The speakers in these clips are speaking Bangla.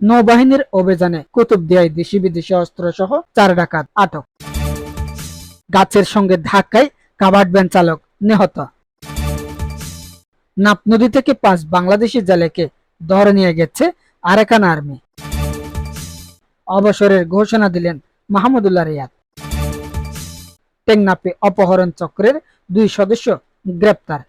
নৌবাহিনীর অভিযানে কুতুবদিয়ায় দেশি বিদেশি অস্ত্র সহ চার ডাকাত আটক। গাছের সঙ্গে ধাক্কায় কাবাড ভ্যান চালক নিহত। নাপ নদী থেকে পাঁচ বাংলাদেশি জেলেকে ধরে নিয়ে গেছে আরেকান আর্মি। অবসরের ঘোষণা দিলেন মাহমুদুল্লাহ রিয়াদ। টেংনাপে অপহরণ চক্রের দুই সদস্য গ্রেপ্তার।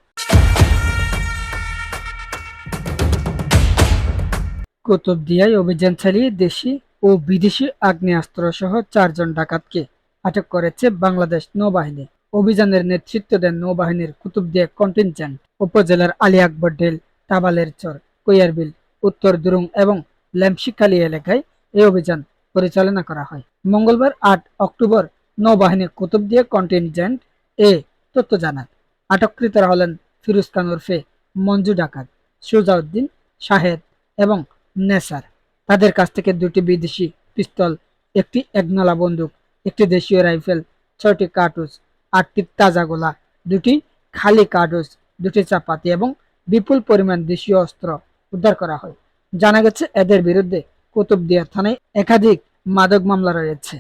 কুতুবদিয়ায় অভিযান চালিয়ে দেশি ও বিদেশি আগ্নেয়াস্ত্র সহ চারজন ডাকাতকে আটক করেছে বাংলাদেশ নৌবাহিনী। অভিযানের নেতৃত্ব দেন নৌবাহিনীর কুতুবদিয়া কন্টিনজেন্ট উপজেলার আলী আকবর ডেল টাবালের চর, কৈয়ারবিল, উত্তর দুরুং এবং ল্যামশিখালী এলাকায় এই অভিযান পরিচালনা করা হয়। মঙ্গলবার আট অক্টোবর নৌবাহিনী কুতুবদিয়া কন্টিনজেন্ট এ তথ্য জানান। আটককৃতরা হলেন ফিরোজ খান ওরফে মঞ্জু ডাকাত, সুজাউদ্দিন শাহেদ এবং নেসার তাদের কাছ থেকে দুটি বিদেশি পিস্তল, একটি একনলা বন্দুক, একটি দেশীয় রাইফেল, ছয়টি কার্টুজ, আটটি তাজা গোলা, দুটি খালি কার্টুজ, দুটি চাপাতি এবং বিপুল পরিমাণ দেশীয় অস্ত্র উদ্ধার করা হয়। জানা গেছে, এদের বিরুদ্ধে কুতুবদিয়া থানায় একাধিক মাদক মামলা রয়েছে।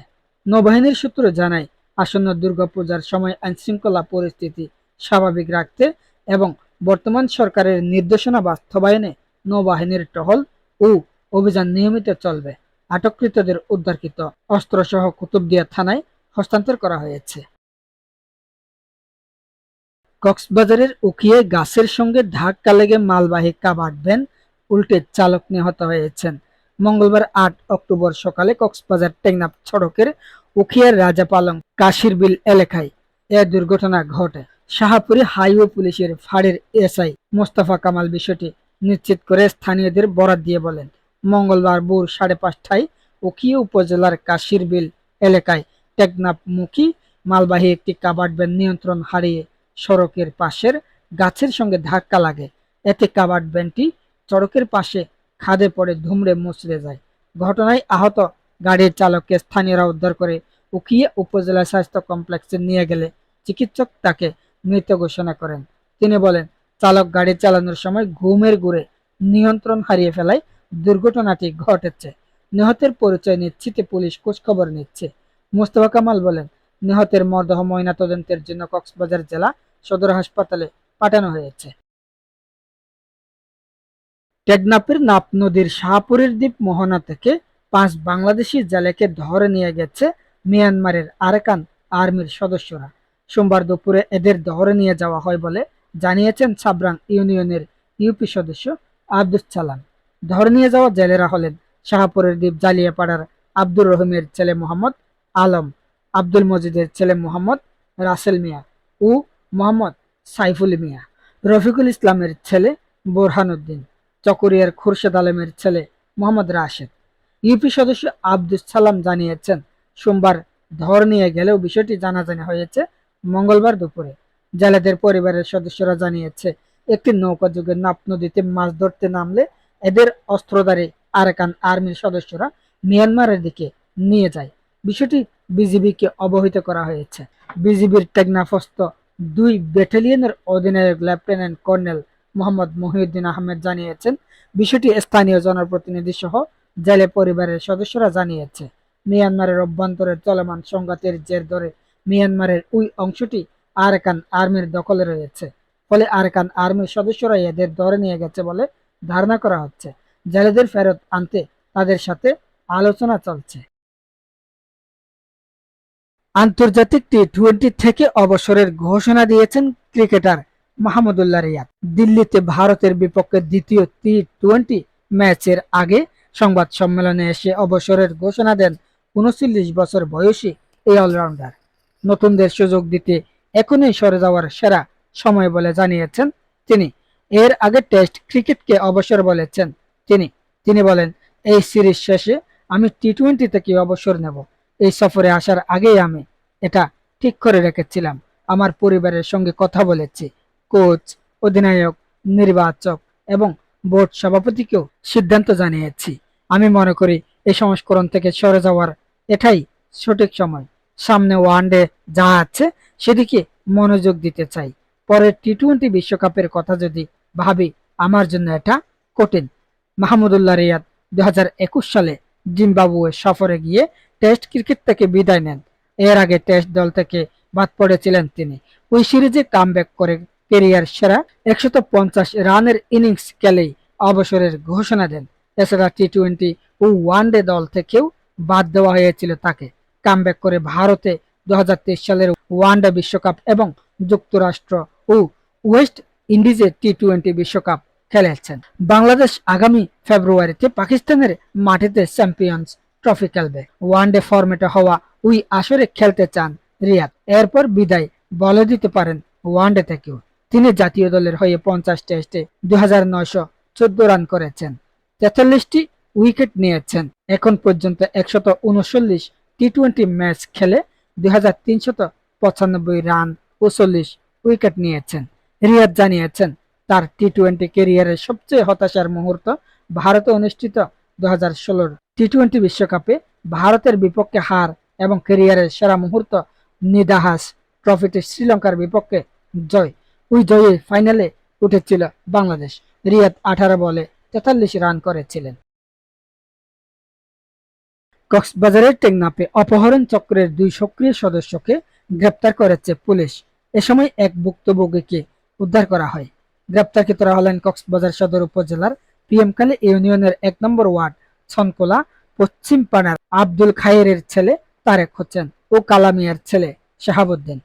নৌবাহিনীর সূত্র জানায়, আসন্ন দুর্গাপূজার সময় আইনশৃঙ্খলা পরিস্থিতি স্বাভাবিক রাখতে এবং বর্তমান সরকারের নির্দেশনা বাস্তবায়নে নৌবাহিনীর টহল ও অভিযান নিয়মিত চলবে। আটককৃতদের উদ্ধারকৃত অস্ত্রসহ কুতুবদিয়া থানায় হস্তান্তর করা হয়েছে। কক্সবাজারের উকিয়ে গাছের সঙ্গে ধাক্কা লেগে মালবাহী কাবাড ভ্যান উল্টে চালক নিহত হয়েছেন। মঙ্গলবার আট অক্টোবর সকালে কক্সবাজার টেকনাফ সড়কের উখিয়ার রাজাপালং কাশির বিল এলাকায় এ দুর্ঘটনা ঘটে। শাহপুরে হাইওয়ে পুলিশের ফাঁড়ির এসআই মোস্তফা কামাল বিষয়টি নিশ্চিত করে স্থানীয়দের বরাত দিয়ে বলেন, মঙ্গলবার ভোর সাড়ে পাঁচটায় উখিয়া উপজেলার কাশির বিল এলাকায় টেকনাফ মুখী মালবাহী একটি কাবাড ভ্যান নিয়ন্ত্রণ হারিয়ে সড়কের পাশের গাছের সঙ্গে ধাক্কা লাগে। এতে কাবাড ভ্যানটি সড়কের পাশে খাদে পড়ে ধুমড়ে মুচড়ে যায়। ঘটনায় আহত গাড়ির চালককে স্থানীয়রা উদ্ধার করে উখিয়া উপজেলা স্বাস্থ্য কমপ্লেক্সে নিয়ে গেলে চিকিৎসক তাকে মৃত ঘোষণা করেন। তিনি বলেন চালক গাড়ি চালানোর সময় ঘুমের ঘুরে নিয়ন্ত্রণ হারিয়ে ফেলায় দুর্ঘটনাটি ঘটেছে। নিহতের পরিচয় নিশ্চিতে, পুলিশ খোঁজখবর নিচ্ছে। মোস্তফা কামাল বলেন, নিহতের মরদেহ ময়নাতদন্তের জন্য কক্সবাজার জেলা সদর হাসপাতালে পাঠানো হয়েছে। টেকনাফের নাপ নদীর শাহপুরের দ্বীপ মোহনা থেকে পাঁচ বাংলাদেশি জেলেকে ধরে নিয়ে গেছে মিয়ানমারের আরাকান আর্মির সদস্যরা। সোমবার দুপুরে এদের ধরে নিয়ে যাওয়া হয় বলে জানিয়েছেন সাবরাং ইউনিয়নের ইউপি সদস্য আব্দুস সালাম। ধরে নিয়ে যাওয়া জেলেরা হলেন শাহপুরের দ্বীপ জালিয়াপাড়ার আব্দুর রহিমের ছেলে মোহাম্মদ আলম, আব্দুল মজিদের ছেলে মোহাম্মদ রাসেল মিয়া ও মোহাম্মদ সাইফুল মিয়া। রফিকুল ইসলামের ছেলে বোরহানুদ্দিন, চকরিয়ার খুরশেদ আলমের ছেলে মোহাম্মদ রাশেদ। ইউপি সদস্য আব্দুস সালাম জানিয়েছেন, সোমবার ধর নিয়ে গেলেও বিষয়টি জানাজানি হয়েছে মঙ্গলবার দুপুরে। জেলেদের পরিবারের সদস্যরা জানিয়েছে, একটি নৌকা যুগে নাপ নদীতে মাছ ধরতে নামলে এদের অস্ত্রধারী আরাকান আর্মির সদস্যরা মিয়ানমারের দিকে নিয়ে যায়। বিষয়টি বিজিবিকে অবহিত করা হয়েছে। বিজিবির টেকনাফস্ত দুই ব্যাটালিয়নের অধিনায়ক লেফটেন্যান্ট কর্নেল মোহাম্মদ মহিউদ্দিন আহমেদ জানিয়েছেন, বিষয়টি স্থানীয় জনপ্রতিনিধি সহ জেলে পরিবারের সদস্যরা জানিয়েছে। মিয়ানমারের অভ্যন্তরে চলমান সংঘাতের জের ধরে মিয়ানমারের ওই অংশটি আরাকান আর্মির দখলে রয়েছে। ফলে আরাকান আর্মির সদস্যরা এদের ধরে নিয়ে গেছে বলে ধারণা করা হচ্ছে। জেলেদের ফেরত আনতে তাদের সাথে আলোচনা চলছে। আন্তর্জাতিক টি টোয়েন্টি থেকে অবসরের ঘোষণা দিয়েছেন ক্রিকেটার মাহমুদুল্লাহ রিয়াদ। দিল্লিতে ভারতের বিপক্ষে দ্বিতীয় টি টোয়েন্টি ম্যাচের আগে সংবাদ সম্মেলনে এসে অবসরের ঘোষণা দেন উনচল্লিশ বছর বয়সী এই অলরাউন্ডার। নতুনদের সুযোগ দিতে এখনই সরে যাওয়ার সেরা সময় বলে জানিয়েছেন তিনি। এর আগে টেস্ট ক্রিকেটকে অবসর বলেছেন তিনি। তিনি বলেন, এই সিরিজ শেষে আমি টি টোয়েন্টি থেকে অবসর নেব? এই সফরে আসার আগেই আমি এটা ঠিক করে রেখেছিলাম। আমার পরিবারের সঙ্গে কথা বলেছি। কোচ, অধিনায়ক, নির্বাচক এবং বোর্ড সভাপতিকেও সিদ্ধান্ত জানিয়েছি। আমি মনে করি এই সংস্করণ থেকে সরে যাওয়ার এটাই সঠিক সময়। সামনে ওয়ানডে যা আছে সেদিকে মনোযোগ দিতে চাই। পরের টি টোয়েন্টি বিশ্বকাপের কথা যদি ভাবি, আমার জন্য এটা কঠিন। মাহমুদুল্লাহ রিয়াদ দুই সালে জিম্বাবুয়ে সফরে গিয়ে টেস্ট ক্রিকেট থেকে বিদায় নেন। এর আগে টেস্ট দল থেকে বাদ পড়েছিলেন তিনি। ওই সিরিজে কামব্যাক করে কেরিয়ার সেরা একশত রানের ইনিংস খেলেই অবসরের ঘোষণা দেন। এছাড়া টি টোয়েন্টি ও ওয়ানডে দল থেকেও বাদ দেওয়া হয়েছিল তাকে। কামব্যাক করে ভারতে দু হাজার তেইশ সালের ওয়ানডে বিশ্বকাপ এবং যুক্তরাষ্ট্র ও ওয়েস্ট ইন্ডিজে টি টোয়েন্টি বিশ্বকাপ খেলেছেন। বাংলাদেশ আগামী ফেব্রুয়ারিতে পাকিস্তানের মাটিতে চ্যাম্পিয়ন্স ট্রফি খেলবে। ওয়ানডে ফরম্যাটে হওয়া ওই আসরে খেলতে চান রিয়াদ। এরপর বিদায় বলে দিতে পারেন ওয়ানডে থেকেও। তিনি জাতীয় দলের হয়ে পঞ্চাশ টেস্টে চোদ্দ রান করেছেন। তেতাল্লিশটি উইকেট নিয়েছেন। এখন পর্যন্ত একশত উনচল্লিশ টি টোয়েন্টি ম্যাচ খেলে দুই পঁচানব্বই রান ও চল্লিশ উইকেট নিয়েছেন। রিয়াদ জানিয়েছেন, তার টি টোয়েন্টি ক্যারিয়ারের সবচেয়ে হতাশার মুহূর্ত ভারতে অনুষ্ঠিত দু হাজার ষোলোর টি টোয়েন্টি বিশ্বকাপে ভারতের বিপক্ষে হার এবং ক্যারিয়ারের সেরা মুহূর্ত নিদাহাস ট্রফিতে শ্রীলঙ্কার বিপক্ষে জয়। ওই জয়ে ফাইনালে উঠেছিল বাংলাদেশ। রিয়াদ আঠারো বলে তেতাল্লিশ রান করেছিলেন। কক্সবাজারের টেকনাপে অপহরণ চক্রের দুই সক্রিয় সদস্যকে গ্রেপ্তার করেছে পুলিশ। এ সময় এক ভুক্তভোগীকে উদ্ধার করা হয়। গ্রেপ্তারকৃতরা হলেন কক্সবাজার সদর উপজেলার পিএমখালী ইউনিয়নের এক নম্বর ওয়ার্ড, ছনকোলা, পশ্চিম পাড়ার আব্দুল খায়েরের ছেলে তারেক হোসেন ও কালামিয়ার ছেলে শাহাবুদ্দিন।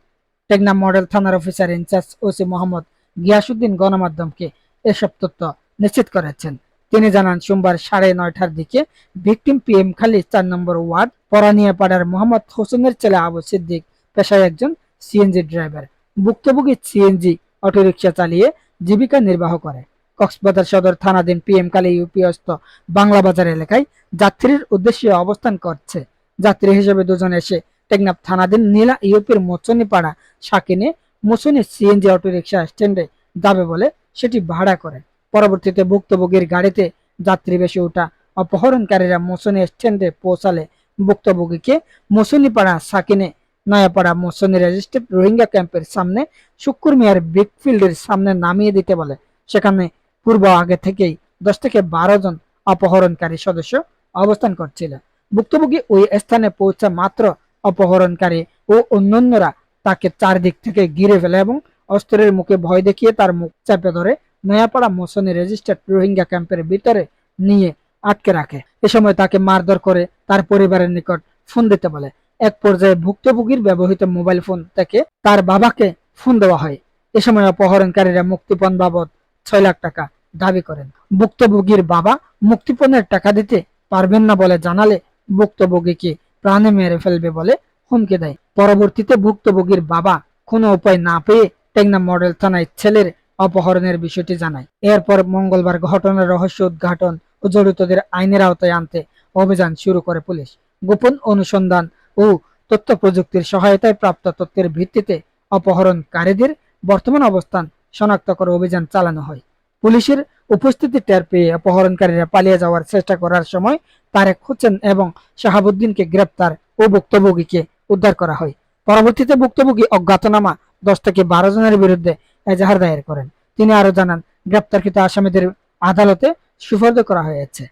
টেকনাম মডেল থানার officer in charge OC Mohammad Giasuddin গণমাধ্যমকে এসব তথ্য নিশ্চিত করেছেন। তিনি জানান, সোমবার সাড়ে নয়টার দিকে ভিকটিম পিএম খালি চার নম্বর ওয়ার্ড পরানিয়া পাড়ার মোহাম্মদ হোসেনের ছেলে আবু সিদ্দিক পেশায় একজন সিএনজি ড্রাইভার। ভুক্তভোগী সিএনজি অটোরিকশা চালিয়ে জীবিকা নির্বাহ করে। কক্সবাজার সদর থানাধীন পিএম কালী ইউপিএস্ত বাংলা বাজার এলাকায় যাত্রীর উদ্দেশ্যে অবস্থান করছে। যাত্রী হিসেবে দুজন এসে টেকনাফ থানাধীন নীলা ইউপির মোচনি পাড়া সাকিনে মোচনি সিএনজি অটোরিকশা স্ট্যান্ডে যাবে বলে সেটি ভাড়া করে। পরবর্তীতে ভুক্তভোগীর গাড়িতে যাত্রী বেশি ওঠা, অপহরণকারীরা মোসনি স্ট্যান্ডে পৌঁছালে ভুক্তভোগীকে মোসনিপাড়া, সাকিনে, নয়াপাড়া মোসনি রেজিস্ট্রেড রোহিঙ্গা ক্যাম্পের সামনে শুক্কুর মিয়ার ব্রিকফিল্ডের সামনে নামিয়ে দিতে বলে। সেখানে পূর্ব আগে থেকেই দশ থেকে বারো জন অপহরণকারী সদস্য অবস্থান করছিল। ভুক্তভোগী ওই স্থানে পৌঁছা মাত্র অপহরণকারী ও অন্যান্যরা তাকে চারদিক থেকে ঘিরে ফেলে এবং অস্ত্রের মুখে ভয় দেখিয়ে তার মুখ চাপে ধরে নয়াপাড়া মোসনি রেজিস্টার্ড রোহিঙ্গা ক্যাম্পের ভিতরে নিয়ে আটকে রাখে। এ সময় তাকে মারধর করে তার পরিবারের নিকট ফোন দিতে বলে। এক পর্যায়ে ভুক্তভোগীর ব্যবহৃত মোবাইল ফোন থেকে তার বাবাকে ফোন দেওয়া হয়। এ সময় অপহরণকারীরা মুক্তিপণ বাবদ ছয় লাখ টাকা দাবি করেন। ভুক্তভোগীর বাবা মুক্তিপণের টাকা দিতে পারবেন না বলে জানালে ভুক্তভোগীকে প্রাণে মেরে ফেলবে বলে হুমকি দেয়। পরবর্তীতে ভুক্তভোগীর বাবা কোনো উপায় না পেয়ে টেকনা মডেল থানায় ছেলের অপহরণের বিষয়টি জানায়। এরপর মঙ্গলবার ঘটনার রহস্য উদ্ঘাটন ও জড়িতদের আইনের আওতায় আনতে অভিযান শুরু করে পুলিশ। গোপন অনুসন্ধান ও তথ্য প্রযুক্তির সহায়তায় প্রাপ্ত তথ্যের ভিত্তিতে অপহরণকারীদের বর্তমান অবস্থান শনাক্ত করে অভিযান চালানো হয়। পুলিশের উপস্থিতি টের পেয়ে অপহরণকারীরা পালিয়ে যাওয়ার চেষ্টা করার সময় তারেক হোসেন এবং শাহাবুদ্দিনকে গ্রেপ্তার ও ভুক্তভোগীকে উদ্ধার করা হয়। পরবর্তীতে ভুক্তভোগী অজ্ঞাতনামা দশ থেকে বারো জনের বিরুদ্ধে এজাহার দায়ের করেন। তিনি আরও জানান গ্রেপ্তারকৃত আসামিদের আদালতে সুপর্দ করা হয়েছে।